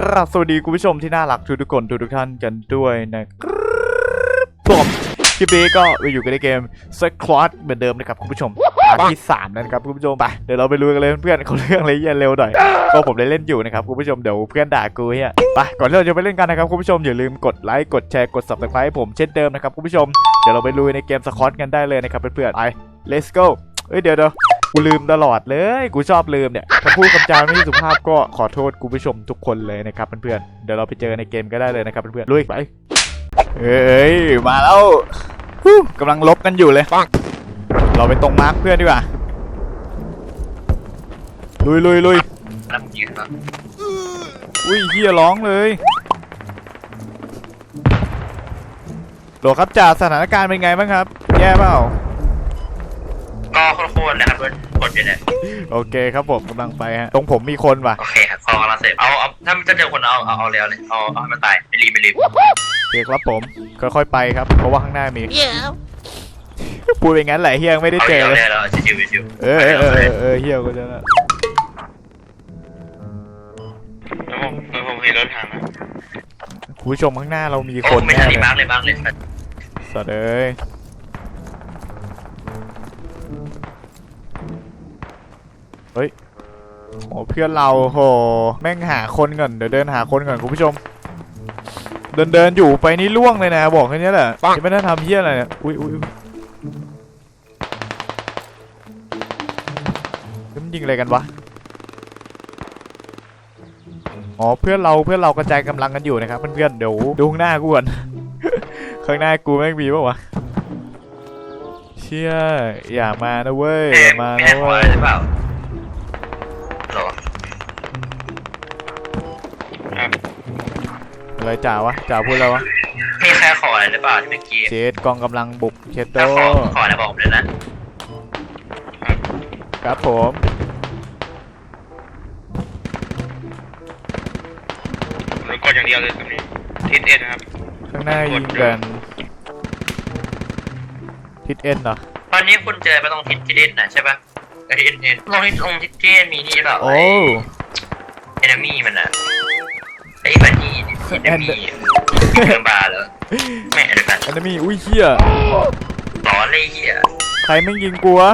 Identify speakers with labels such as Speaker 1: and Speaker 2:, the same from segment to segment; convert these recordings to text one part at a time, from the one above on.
Speaker 1: กราบสวัสดีคุณผู้ชมที่น่ารักทุกทุกๆคนทุกทุกๆท่านกันด้วยนะครับผมคลิปนี้ก็ไปอยู่กันในเกม s c l o t เหมือนเดิมนะครับคุณผู้ชมอันที่สามนะครับคุณผู้ชมไปเดี๋ยวเราไปลุยกันเลยเพื่อนๆเขาเรื่องอะไรเย็นเร็วหน่อยก็ผมได้เล่นอยู่นะครับคุณผู้ชมเดี๋ยวเพื่อนด่ากูเฮียไปก่อนที่เราจะไปเล่นกันนะครับคุณผู้ชมอย่าลืมกดไลค์กดแชร์กด subscribe ผมเช่นเดิมนะครับคุณผู้ชมเดี๋ยวเราไปลุยในเกม s c l o t กันได้เลยนะครับเพื่อนๆไป let's go เอ้ยเดี๋ยวเดี๋ยว กูลืมตลอดเลย กูชอบลืมเนี่ยถ้าพูดคำจาไม่สุภาพก็ขอโทษคุณผู้ชมทุกคนเลยนะครับเพื่อนๆ เดี๋ยวเราไปเจอในเกมก็ได้เลยนะครับเพื่อนๆ ลุยไปเฮ้ย มาแล้วฮู้กำลังลบกันอยู่เลย เราไปตรงมาร์คเพื่อนดีกว่า ลุยลุยลุย
Speaker 2: น้ำยืนครับ
Speaker 1: อุ้ยเฮียร้องเลยโหลครับจ่าสถานการณ์เป็นไงบ้างครับ แย่เปล่า
Speaker 2: ก็โค่นๆนะครับเพื่อนกดอยู่เนี่ย
Speaker 1: โอเคครับผมกำลังไปฮะตรงผมมีคนว่ะ
Speaker 2: โอเคครับพอกำลังเสร็จเอาเอาถ้าถ้าเจอคนเอาเอาเอาเร็วเลยเอาเอาให้มันตายไม่รีบไม่รีบ
Speaker 1: โอเคครับผมค่อยๆไปครับเพราะว่าข้างหน้ามี พูดไปงั้นแหละเฮียยังไม่ได้
Speaker 2: เอา
Speaker 1: เจ
Speaker 2: เร็
Speaker 1: อ
Speaker 2: ว
Speaker 1: เลย
Speaker 2: เลยเราชิวๆชิว
Speaker 1: เออเออเออเออเออเฮียก็จะละ
Speaker 3: แล้วผมแล้วผมเห็นรถถังนะ
Speaker 1: คุณผู้ชมข้างหน้าเรามี
Speaker 2: โอ้
Speaker 1: คน
Speaker 2: ไม่
Speaker 1: แน่
Speaker 2: ทัน
Speaker 1: เล
Speaker 2: รี
Speaker 1: ย
Speaker 2: บมากเลยมากเลย
Speaker 1: สัตว์เอ้ย เฮ้ยโอ้เพื่อนเราโหแม่งหาคนก่อนเดี๋ยวเดินหาคนก่อนคุณผู้ชม เดินเดินอยู่ไปนี่ล่วงเลยนะบอกแค่นี้แหละยังไม่ได้ทำเฮียอะไรเนี่ยอุ้ยอุ้ยอุ๊ยเฮ้ยมันยิงอะไรกันวะอ๋อเพื่อนเราเพื่อนเรากระจายกำลังกันอยู่นะครับเพื่อนๆเดี๋ยวดูข้างหน้ากูก่อนข้างหน้ากูแม่งมีปะวะเชี่ยอย่ามานะเว้ย
Speaker 2: เอ๊ะ
Speaker 1: อย่ามา
Speaker 2: ไม่
Speaker 1: นะ
Speaker 2: ได้ขอ
Speaker 1: เว้
Speaker 2: อะ
Speaker 1: ย
Speaker 2: อะ
Speaker 1: ไรจ่าวะจ่าพูดแล้ววะ
Speaker 2: มีใครขออะไรหรือเปล่าที่เมื่อกี้
Speaker 1: เจดกองกำลังบุกเชดโด
Speaker 2: ถ้าขอขออะไรบอกผมเลยนะ
Speaker 1: ครับผม
Speaker 3: แล้วกดอย่างเดียวเลยตรงนี้ทิศเอ็นนะครับ
Speaker 1: ข้างหน้ายิงกันทิศเอ็นเหรอ
Speaker 2: ตอนนี้คุณเจอไปตรงทิศที่เด่นนะใช่ปะเออทิศเด่นตรงทิศตรงทิศที่เด่นมีนี่เปล่า
Speaker 1: โอ้
Speaker 2: เอนมี่มันอะไอ้บันนี่ เอนมี่เกินบาร์เหรอแม่เดี๋ยวกัน
Speaker 1: อันนี้มีอุ้ยเฮีย
Speaker 2: ร้อนเลยเฮีย
Speaker 1: ใครแม่งยิงกูวะ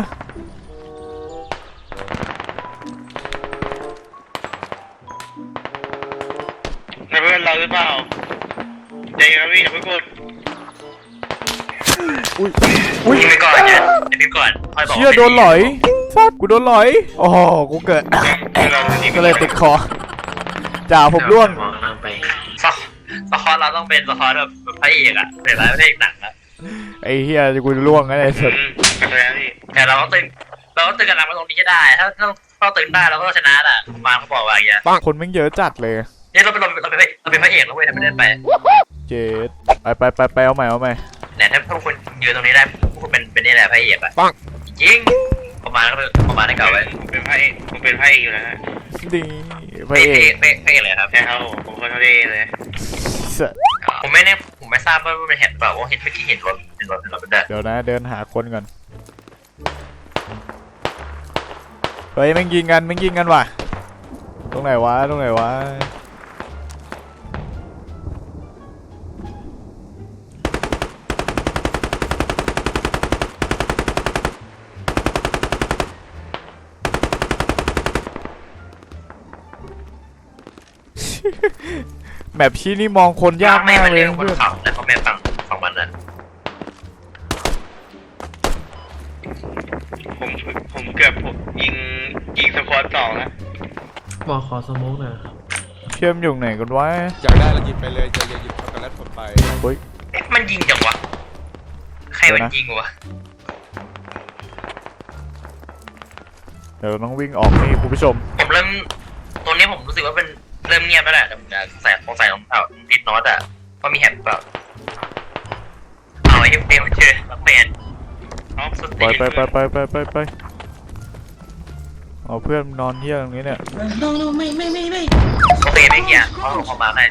Speaker 3: นะเพื่อนเราหรือเปล่าใจเย็นนะพี่อย่าเพิ่งกด
Speaker 1: อุ้ยอุ้ย
Speaker 2: ยิงไปก่อนเนี่ยเดี๋ยวพี่ก่อนค่อยบอก
Speaker 1: เชี่ยโดนหลอยฟัดกูโดนหลอยโอ้โหกูเกิด
Speaker 3: เรานี่
Speaker 1: ก็เลยติดคอจ่าผมร่วง
Speaker 2: คสคอร์เราต้องเป็นสคอร์แบบพระเอกอะเป็นพระเอกหนังอะ
Speaker 1: ไอ้เฮียกูร่วงแล้วไอ้สุด
Speaker 3: กันเลยนะพี่
Speaker 2: แต่เราก็ตึงเราก็ตึงกันหลังมาตรงนี้จะได้ ถ้าถ้าเราตึงได้เราก็ชนะอะมาเขาบอกว่าอย่างเงี้ย
Speaker 1: คนแม่งเยอะจัดเลย
Speaker 2: นี่เราเป็นเราเป็นเราเป็นเราเป็นพระเอกแล้วเว้ยทำไม่ได้ไป
Speaker 1: เจดไปไปไปไปเอาใหม่เอาใหม่
Speaker 2: เนี่ยถ้าพวกคุณยืนตรงนี้ได้พวกคุณเป็นเป็นนี่แหละพระเอกอะจริงประมาณก็ประมาณได้เก่าไว้
Speaker 3: ผมเป็นพระเอกผมเป็นพระเอกอยู่แล้วฮะ
Speaker 1: ดีพ
Speaker 2: พ
Speaker 1: ระ
Speaker 2: ระ
Speaker 1: เอ
Speaker 2: เอกกพระเอกพระเอกเลยครับ
Speaker 3: ใช่ครับผมผมคนทะเลเลย
Speaker 1: สัส
Speaker 2: ผมไม่แน่ผมไม่ทราบว่ามันเห็นเปล่าว่าเห็นเมื่อกี้เห็นรถเห็นรถเห็นรถเป็นเด็ก
Speaker 1: เดี๋ยวนะเดินหาคนก่อน เฮ้ยแม่งยิงกันแม่งยิงกันว่ะ ตรงไหนวะ ตรงไหนวะ แบบชี้นี่มองคนยากมาก
Speaker 2: ไม่
Speaker 1: เลย
Speaker 2: เล่นบน
Speaker 1: เพื่อน
Speaker 2: เขาแต่เขาไม่ฟังฟังมันนั้น
Speaker 3: ผมผมเกือบผมยิงยิงสควอตสองนะ
Speaker 4: บอกขอสโมกหน่อยครับ
Speaker 1: เชื่อมอยู่ไหนกันวะ
Speaker 5: อยากได้เราหยิบไปเลยจะอย่าหยิบช็อกโกแลตผมไป
Speaker 1: เฮ้ย
Speaker 2: เอ๊ะมันยิงจังวะใครมันยิงวะ
Speaker 1: เดี๋ยวต้องวิ่งออกนี่คุณผู้ชม
Speaker 2: ผมเริ่มตรงนี้ผมรู้สึกว่าเป็น เริ่มเงียบแล้วแหละแต่ผมจะใส่ผมใส่รองเท้าติดน็อตอะว่ามีแฮปเปล่าเอาไอ้เปลเจอมาเป็น
Speaker 3: เอา
Speaker 2: ส
Speaker 1: ไป
Speaker 2: ติ
Speaker 1: ไปไปไปไปไปไปเอาเพื่อนนอนเที่ยตรงนี้เนี่ย
Speaker 4: no no ไม่ไม่ไม่ไม่
Speaker 2: โอเคไม่เกี่ยเขาเขามาให้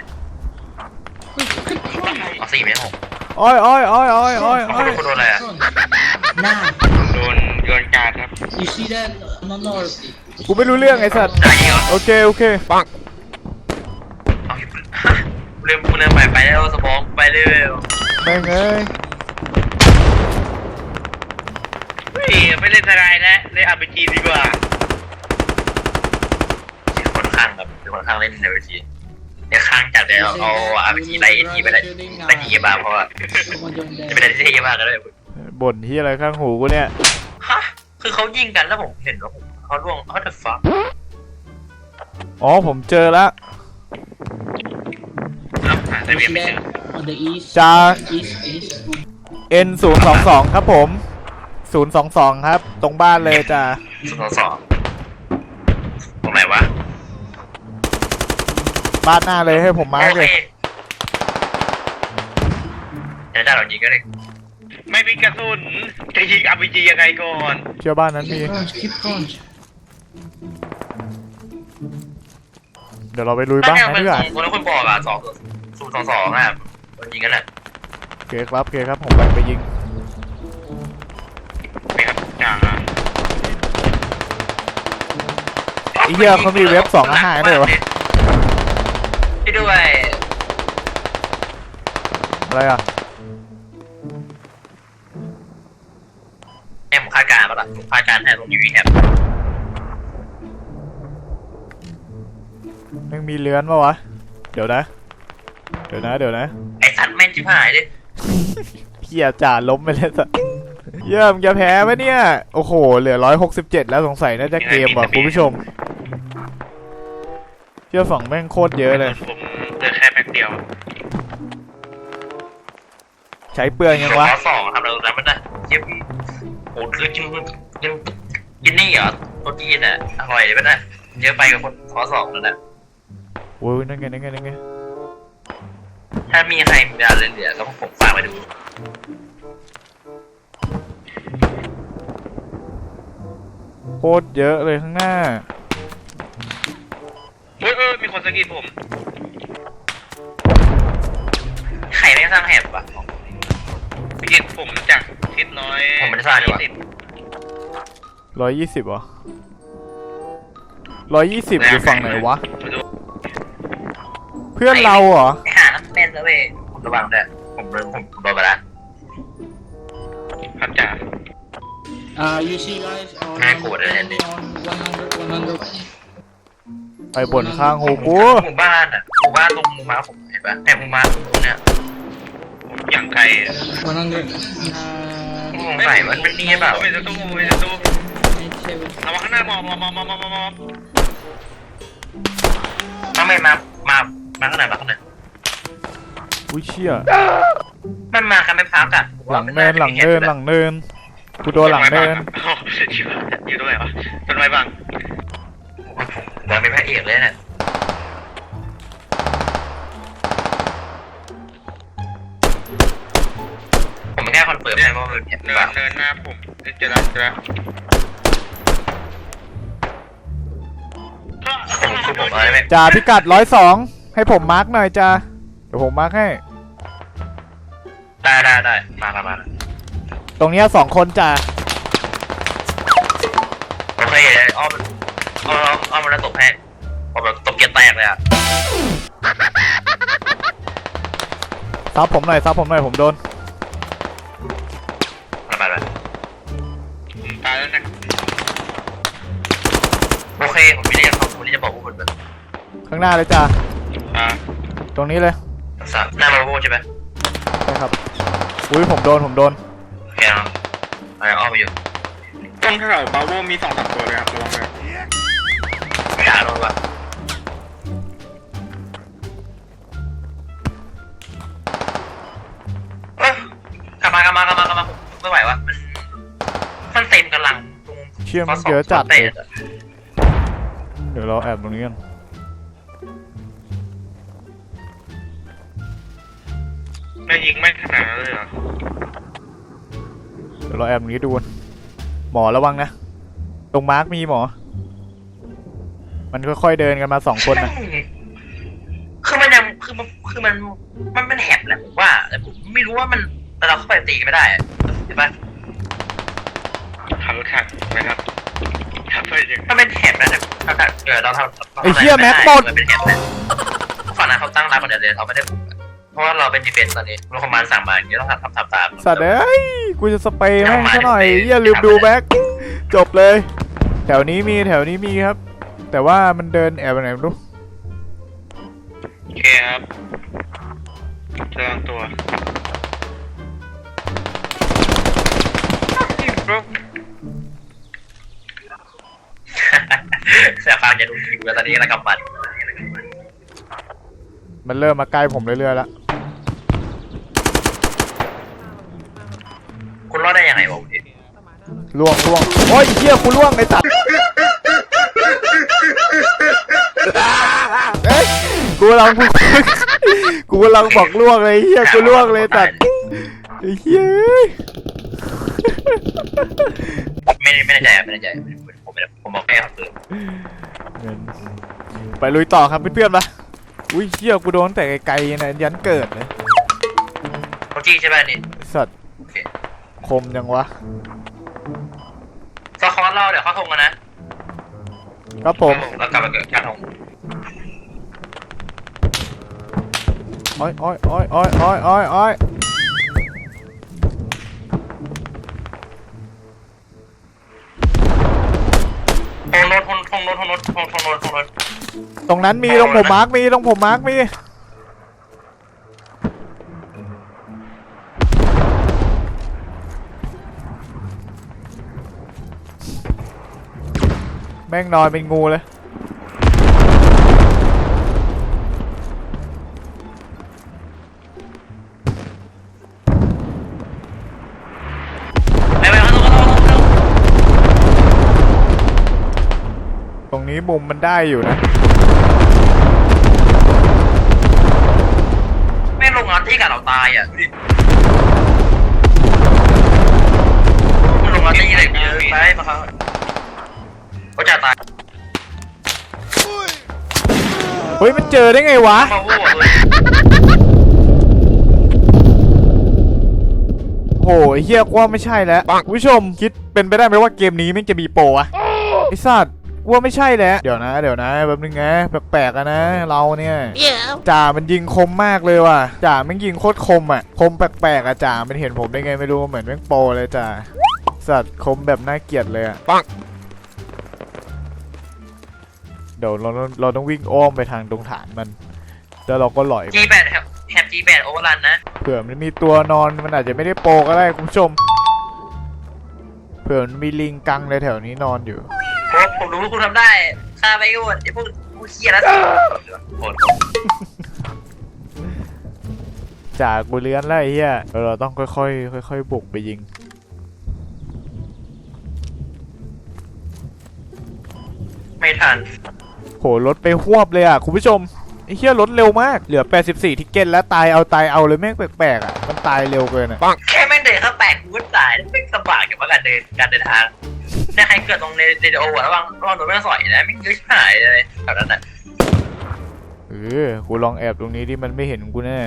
Speaker 2: เอาสี่ไม่หก
Speaker 1: อ้อยอ้อยอ้อยอ้อยอ้อยอ้อย
Speaker 2: คุณโดนอะไรอะ
Speaker 4: now
Speaker 3: โดนโดนการครับ
Speaker 4: you see that no no
Speaker 1: กูไม่รู้เรื่องไอ้สัตว์
Speaker 2: ได้ยิงเหรอ
Speaker 1: โอเคโอเค
Speaker 2: เริ่มเริ่มไปไปแล้วสมองไปเร็ว
Speaker 1: แม่งเอ้ย
Speaker 3: เฮ้ยไม่เล่นทนายแล้วเล่นอาร์พีจีดีกว่า
Speaker 2: เป็นคนข้างแบบเป็นคนข้างเล่นในเวทีในข้างจากเดี๋ยวเอาอาร์พีไล่ทีไปเลยไล่ทีบ้าเพราะว่าจะเป็นอะไรที่เท่มากก็ได้
Speaker 1: บ่นที่อะไรข้างหูกูเนี่ย
Speaker 2: ฮะคือเขายิงกันแล้วผมเห็นว่าผมเขาล่วงเขาเดอะฟัก
Speaker 1: อ๋อผมเจอแล้ว
Speaker 3: ครับหา แต่เวียนไม่เจอ
Speaker 4: on the east
Speaker 1: จ้า
Speaker 4: east east
Speaker 1: N 0 2 2ครับผม 022 ครับ ตรงบ้านเลยจ้า
Speaker 2: สองสองตรงไหนวะ
Speaker 1: บ้านหน้าเลยให้ผมมาร์ก
Speaker 2: โอ
Speaker 1: เล
Speaker 2: เค
Speaker 1: ย
Speaker 2: เดี๋ยวได้เรายิงก็ได้
Speaker 3: ไม่มีกระสุนจะยิงอาร์พีจียังไงก่อน
Speaker 1: เชื่อบ้านนั้นมี
Speaker 4: keep crunch keep crunch
Speaker 1: เดี๋ยวเราไปลุยบ้าน
Speaker 2: ยั
Speaker 1: นั้น
Speaker 2: เป็น
Speaker 1: ดีกว่า
Speaker 2: คนละคนบอกอะสอง ศูนย์สองสองอะมันยิงกันอะ
Speaker 1: โอเคครับโอเคครับผมไปไปยิง
Speaker 3: ไม่ครับจ่า
Speaker 1: ไอ้เหี้ยเขามีเว็บสองอาหารด้วยวะ
Speaker 2: ที่ด้วย
Speaker 1: อะไรอะ
Speaker 2: เนี่ยผมคาดการณ์มาละผมคาดการณ์ให้ตรงยูวีแฮป
Speaker 1: แม่งมีเลื้อนปะวะ เดี๋ยวนะ เดี๋ยวนะเดี๋ยวนะ
Speaker 2: ไอ้สัตว์แม่งชิบหายดิ
Speaker 1: เพียจ่าล้มไปเลยสัสเยี่ยมจะแพ้ไหมเนี่ย โอ้โห เหลือร้อยหกสิบเจ็ดแล้วสงสัยน่าจะเกมว่ะคุณผู้ชม เชื่อฝั่งแม่งโคตรเยอะเลย
Speaker 3: ผมเหลือแค่แพ็คเดียว
Speaker 1: ใช้เปลืองยังวะ
Speaker 2: ข้อสองทำอะไรตรงนั้นมันนะเยี่ยมโหคือกินกินกินนี่เหรอตัวจีนอะอร่อยเลยมันนะเยอะไปกับคนข้อสองนั่นแหละ
Speaker 1: โอ้ยนั่นไงนั่นไงนั่นไง
Speaker 2: ถ้ามีใครมีอะไรเหลือก็ผมฝากไปดู
Speaker 1: โคตรเยอะเลยข้างหน้า
Speaker 3: เฮ้ยเออมีคนสะกิดผม
Speaker 2: ใครไม่งสร้างแหบวะ
Speaker 3: สะกิดผมจากทิศน้อย
Speaker 2: ผมไม่ได้สร้างดีกว่า
Speaker 3: ยี่สิบ
Speaker 1: ร้อยยี่สิบเหรอร้อยยี่สิบอยู่ฝั่งไหนวะ
Speaker 3: มาดู
Speaker 1: เพื่อนเราเหรอ
Speaker 2: ไอ้ห่าแม่นแล้วเว้ยผมระวังด้วยผมโดนผมโดนไปแล้ว
Speaker 3: ครับจ่า
Speaker 4: uh you see guys on
Speaker 2: น่ากลัวเลยอันนี้
Speaker 4: on 100 100
Speaker 1: ไปบ่นข้างหูกู
Speaker 2: หมู่บ้านอะหมู่บ้านตรงหมู่ม้าผมเห็นปะแต่หมู่ม้าตรงนู้นเนี่ย
Speaker 3: อย่างไกลอะ
Speaker 4: 100 uh
Speaker 2: สงสัยมันเป็นนี่เปล่า
Speaker 3: ไม่จะตู้ไม่จะตู้
Speaker 4: 97
Speaker 3: ระวังข้างหน้ามองมองมองมองมองมองมอง
Speaker 2: ทำไมมามามาข้างในมาข้างใน
Speaker 1: อุ้ยเชี่ย
Speaker 2: มันมากันไม่พักอะ
Speaker 1: หลังเนินหลังเนินหลังเนินกูโดนหลังเนิน
Speaker 3: โอ้ชิบอยู่ด้วยเหรอต้นไม้บัง
Speaker 2: หลังเป็นพระเอกเลยเนี่ยผมแค่คอนเฟิร์มให้ว่ามันเห็น
Speaker 3: เนิ
Speaker 2: เปล่าน
Speaker 3: เนินหน้าผมเจอแล้วเจอแล้ว
Speaker 2: ผมคือผมอะไรไม่
Speaker 1: จ่าพิกัดร้อยสองให้ผมมาร์กหน่อยจ่า เดี๋ยวผมมาร์กให้
Speaker 2: ได้ได้ได้มามามา
Speaker 1: ตรงเนี้ยสองคนจ่า
Speaker 2: โอเคอ้อมอ้อมอ้อมมันแล้วตบให้ผมแบบตบเกียร์แตกเลยอะ
Speaker 1: ซับผมหน่อยซับผมหน่อยผมโดน
Speaker 2: มาไปไป
Speaker 3: ตายแล้วนะ
Speaker 2: โอเคผมไม่ได้จะผมไม่ได้จะบอกพวกคุณแบบ
Speaker 1: ข้างหน้าเลยจ่า
Speaker 3: อ่า
Speaker 1: ตรงนี้เลย
Speaker 2: สามหน้ามาพูดใช่ไหม
Speaker 1: ใช่ครับ อุ้ยผมโดนผมโดน
Speaker 2: โอเคเนาะไปอ้อมไปอยู่
Speaker 3: ต้นแถวบาโวมีสองสามตัวเลยครับระวังเลย
Speaker 2: ไปหาโน่นว่ะเอ้ยกลับมากลับมากลับมากลับมาผมไม่ไหววะมันมันเต็มกำลังตรง
Speaker 1: เชี่ย
Speaker 2: ข้
Speaker 1: มั
Speaker 2: อนสอง
Speaker 1: เยอะจัด
Speaker 2: เตะ
Speaker 1: เลย เดี๋ยวเราแอบตรงนี้กัน
Speaker 3: ไม่ยิงไม่ขนาดนั้นเลยเหรอ
Speaker 1: เดี๋ยวเราแอบตรงนี้ดูกันหมอระวังนะ ตรงมาร์กมีหมอ มันค่อยๆเดินกันมาสองคนนะ
Speaker 2: คือมันยังคือมันคือมันมันเป็นแหบแหละผมว่าแต่ผมไม่รู้ว่ามันแต่เราเข้าไปตีกันไม่ได้อะเห็นปะ
Speaker 3: ขับรถขับนะครับขับไปยัง
Speaker 2: มันเป็นแหบนะแต่ถ้าเกิดเราทำ
Speaker 1: ไอ้เหี้ยแม็กหมด
Speaker 2: มันเป็นแหบแหละฝั่งนั้นเขาตั้งรับมาคนเดียวเลยเราไม่ได้บุกอะเพ ราะว่าเราเป็นดีเฟนส์ตอนนี้เราคอมมานด์สั่งมาอย่างนี้ต้องทำทำทำตาม
Speaker 1: สัตว์เอ้ยกูจะสเปรย์แม่งซะหน่อยอย่าลืมดูแบ็คจบเลย แถวนี้มีแถวนี้มีครับ แต่ว่ามันเดินแอบไปไหนไม่รู้
Speaker 3: โอเคครับระวังตัว
Speaker 2: เสียฟังจะดูคิวแล้วตอนนี้กำลังกำมัน
Speaker 1: มันเริ่มมาใกล้ผมเรื่อยๆแล้ว ล่วงล่วงโอ้ยเฮียกูล่วงไอ้สัตว์เอ้ยกูกำลังพูดกูกำลังบอกล่วงเลยเฮียกูล่วงเลยตัดไอ้เฮีย
Speaker 2: ไม่ได้ไม่ได้ใจอะไม่ได้ใจผมไม่ได้ผมบอกแม่ครับคือ
Speaker 1: ไปลุยต่อครับเพื่อนๆปะอุ้ยเฮียกูโดนแต่ไกลๆนะยันเกิดเลย
Speaker 2: เขาจี้ใช่ไหมนี่
Speaker 1: สัตว์
Speaker 2: โอเค
Speaker 1: คมยังวะ
Speaker 2: สค อร์เราเดี๋ยวเขาทงกันนะครับ
Speaker 1: ผม
Speaker 2: แล้วกลับมาเกิดการทง
Speaker 1: อ้อยอ้อยอ้อยอ้อยอ้อยอ้อยอ้อย
Speaker 2: ทงรถทงรถทงรถทงทงรถทงรถ
Speaker 1: ตรงนั้นมีตรงผมมาร์กมีตรงผมมาร์กมี ม่งนอนเป็นงูเลย
Speaker 2: ไปไปเขาทงเขาทงเขาทง
Speaker 1: ตรงนี้มุมมันได้อยู่นะ
Speaker 2: แม่งลงงานที่กับเราตายอะดูดิมันลงงานที่อะไรเยอะไปมาครับ เฮ้
Speaker 1: ยมันเจอได้ไงวะ
Speaker 2: มาวู้เลย
Speaker 1: โหไอ้เฮียกว่าไม่ใช่แล้วคุณผู้ชมคิดเป็นไปได้ไหมว่าเกมนี้มันจะมีโปรอะไอ้สัตว์กว่าไม่ใช่แล้วเดี๋ยวนะเดี๋ยวนะแป๊บนึงนะแปลกๆอะนะเราเนี่ยจ่ามันยิงคมมากเลยว่ะจ่ามันยิงโคตรคมอะคมแปลกๆอะจ่ามันเห็นผมได้ไงไม่รู้เหมือนแม่งโปรเลยจ่าสัตว์คมแบบน่าเกลียดเลยอะ เดี๋ยวเราเราเราต้องวิ่งอ้อมไปทางตรงฐานมัน แล้วเราก็หลอย
Speaker 2: จีแปดครับแฮปจีแปดโอเวอร์รันนะ
Speaker 1: เผื่อมันมีตัวนอนมันอาจจะไม่ได้โปรก็ได้คุณผู้ชม เผื่อมันมีลิงกังเลยแถวนี้นอนอยู่
Speaker 2: ผมผมรู้ว่าคุณทำได้ฆ่าไปก่อนไอ้พวกพวกเคียแล้วโหด
Speaker 1: จากกูเลื้อนแล้วไอ้เหี้ยแล้วเราต้องค่อยๆค่อยๆบุกไปยิง
Speaker 2: ไม่ทัน
Speaker 1: โหรถไปหวบเลยอะ คุณผู้ชมไอ้เหี้ยรถเร็วมาก เหลือ 84 ทิกเก็ตแล้วตายเอาตายเอาเลยแม่งแปลกๆอะ มันตายเร็วเกินอะ
Speaker 2: แค่แม่งเดินเข้าแปลกกูก็ตายไม่ลำบากกับว่าการเดินการเดินทางเนี่ยใครเกิดตรงในเรดิโออะระวังระวังโดนแม่งสอยนะไม่งเยอะชิบหายเลยแถวนั้นน่ะ
Speaker 1: เออกูลองแอบตรงนี้ที่มันไม่เห็นกูแน่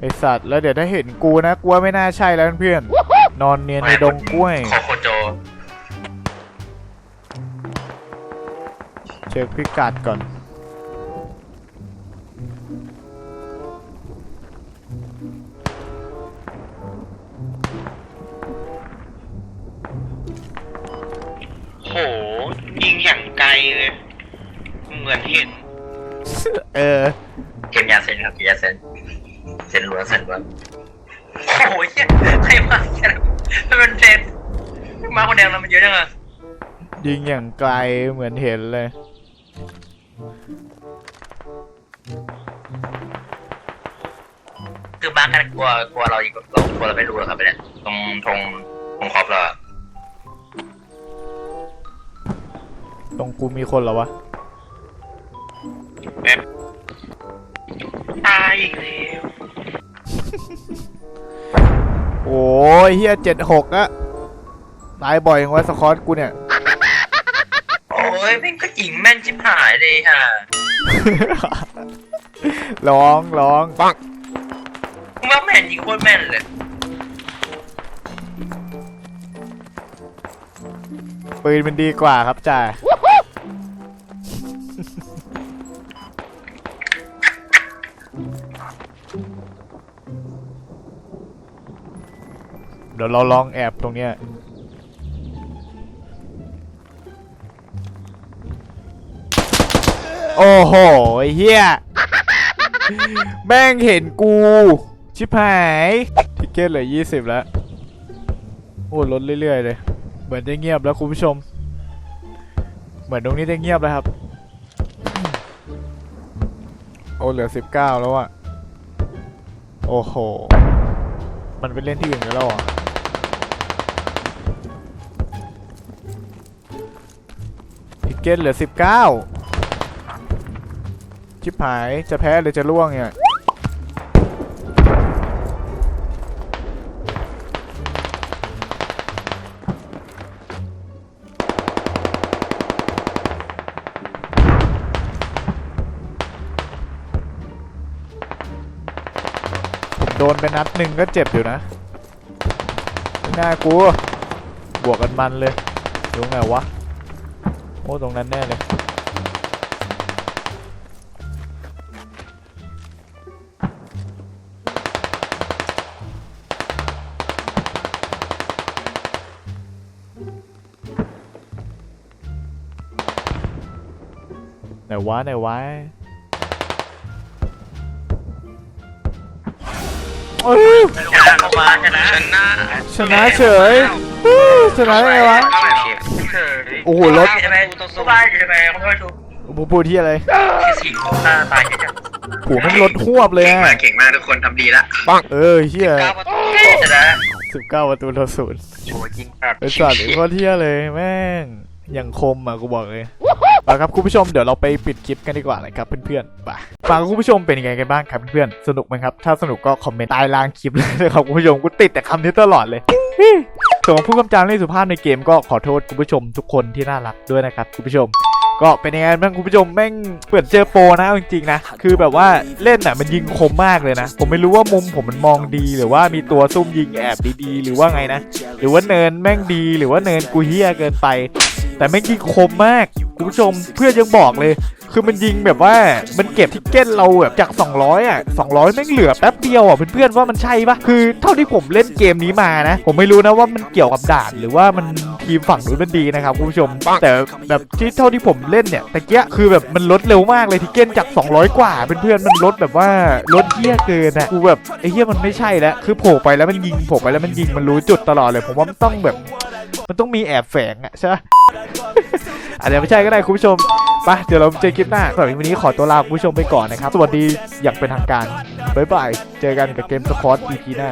Speaker 1: ไอสัตว์แล้วเดี๋ยวถ้าเห็นกูนะกูว่าไม่น่าใช่แล้วเพื่อนๆนอนเนียนในดงกล้วย
Speaker 2: โคโคโจ
Speaker 1: เช็คพิกัดก่อน
Speaker 3: โหยิงอย่างไกลเลย เหมือนเห็น
Speaker 1: เออ
Speaker 2: เกมยาเซนครับเกมยาเซน เซนล้วนเซนล้วนโอ้ยเหี้ยใครมาแค่นั้นมันเป็นเทรนมาคนเดียวแล้วมันเยอะจังอะ
Speaker 1: ยิงอย่างไกลเหมือนเห็นเลย
Speaker 2: คือมากันกลัวกลัวเราอีกเรากลัวเราไม่รู้หรอกครับเนี่ยตรงตรงตรงขอบเราอะ
Speaker 1: ตรงกูมีคนเหรอวะ
Speaker 3: แบบตายอีกแล้ว
Speaker 1: โอ้ยเฮียเจ็ดหกอะตายบ่อยอย่างวะสคอตกูเนี่ย
Speaker 2: โอ้ยแม่งก็ยิงแม่นชิบหายเลยค่ะ
Speaker 1: ร้องร้องปัง
Speaker 2: กูว่าแม่นยิงโคตรแม่นเลย
Speaker 1: ปืนมันดีกว่าครับจ่า เดี๋ยวเราลองแอบตรงเนี้ยโอ้โหเฮียแม่งเห็นกู ชิบหาย ทิกเก็ตเหลือยี่สิบแล้ว โอ้ลดเรื่อยๆเลย เหมือนจะเงียบแล้วคุณผู้ชม เหมือนตรงนี้จะเงียบแล้วครับ โอ้เหลือสิบเก้าแล้วอะโอ้โห มันไปเล่นที่อื่นกันแล้วเหรอะ ทิกเหลือสิบเก้าชิบหายจะแพ้หรือจะล่วงเนี่ย ผมโดนไปนัดหนึ่งก็เจ็บอยู่นะไม่น่ากลัว บวกกันมันเลยตรงไหนวะ อ้ตรงนั้นแน่เลยไหนวะไหนวะเอ้ย
Speaker 2: ชนะเข้ามาชนะ
Speaker 3: ชนะ
Speaker 1: ชนะเฉยฮู้ชนะได้ไงวะ
Speaker 3: เฉย
Speaker 1: โอ้โหรถ
Speaker 2: ใช่ไหมสู้ได้ใช่ไหมเขาไม่ถูก
Speaker 1: ผมพูดที่อะไร
Speaker 2: ที่สี่หน้าตายแค่
Speaker 1: ผัวมันรถหวบเลย
Speaker 3: เก่ง
Speaker 1: อะ
Speaker 3: มากเก่งมากทุกคนทำดีละ
Speaker 1: เออเฮีย
Speaker 3: เก้าประตู
Speaker 2: ชนะ
Speaker 1: สิบเก้าประตูต่อศูนย์
Speaker 3: โอ้ยยิงแบบ
Speaker 1: ไอสัตว์ไอ้โคตรเที่ยเลยแม่งอย่างคมอะกูบอกเลยเอาครับคุณผู้ชมเดี๋ยวเราไปปิดคลิปกันดีกว่านะครับเพื่อนๆไปฟังคุณผู้ชมเป็นยังไงกันบ้างครับเพื่อนๆสนุกไหมครับ ถ้าสนุกก็คอมเมนต์ใต้ล่างคลิปเลยนะครับคุณผู้ชมกูติดแต่คำนี้ตลอดเลย ส่วนผู้กำจารเล่นสุภาพในเกมก็ขอโทษคุณผู้ชมทุกคนที่น่ารักด้วยนะครับคุณผู้ชม ก็เป็นยังไงบ้างคุณผู้ชมแม่งเปิดเจอโปรนะจริงๆนะคือแบบว่าเล่นอะมันยิงคมมากเลยนะ ผมไม่รู้ว่ามุมผมมันมองดีหรือว่ามีตัวซุ่มยิงแอบดีๆหรือว่าไงนะ หรือว่าเนินแม่งดีหรือว่าเนินกูเฮี้ยเกินไป แต่แม่งยิงคมมากคุณผู้ชมเพื่อนยังบอกเลย คือมันยิงแบบว่ามันเก็บทิกเก็ตเราแบบจาก 200 อะ 200แม่งเหลือแป๊บเดียวอะเพื่อนๆว่ามันใช่ปะคือเท่าที่ผมเล่นเกมนี้มานะ ผมไม่รู้นะว่ามันเกี่ยวกับด่านหรือว่ามันทีมฝั่งนู้นมันดีนะครับคุณผู้ชม แต่แบบที่เท่าที่ผมเล่นเนี่ยตะเกียคือแบบมันลดเร็วมากเลยทิกเก็ตจาก 200 กว่าเพื่อนๆมันลดแบบว่าลดเฮี้ยเกินอะกูแบบไอ้เฮี้ยมันไม่ใช่แล้วคือโผล่ไปแล้วมันยิงโผล่ไปแล้วมันยิงมันรู้จุดตลอดเลย ผมว่ามันต้องแบบ มันต้องมีแอบแฝงอะใช่ปะอาจจะไม่ใช่ก็ได้คุณผู้ชม ไปเดี๋ยวเราเจอคลิปหน้าสำหรับวันนี้ขอตัวลาคุณผู้ชมไปก่อนนะครับ สวัสดีอย่างเป็นทางการ บ๊ายบาย เจอกันกับเกมสปอร์ต EP หน้า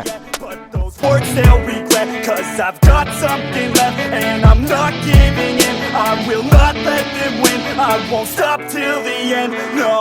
Speaker 6: Forks they'll regret Cause I've got something left And I'm not giving in I will not let them win I won't stop till the end, no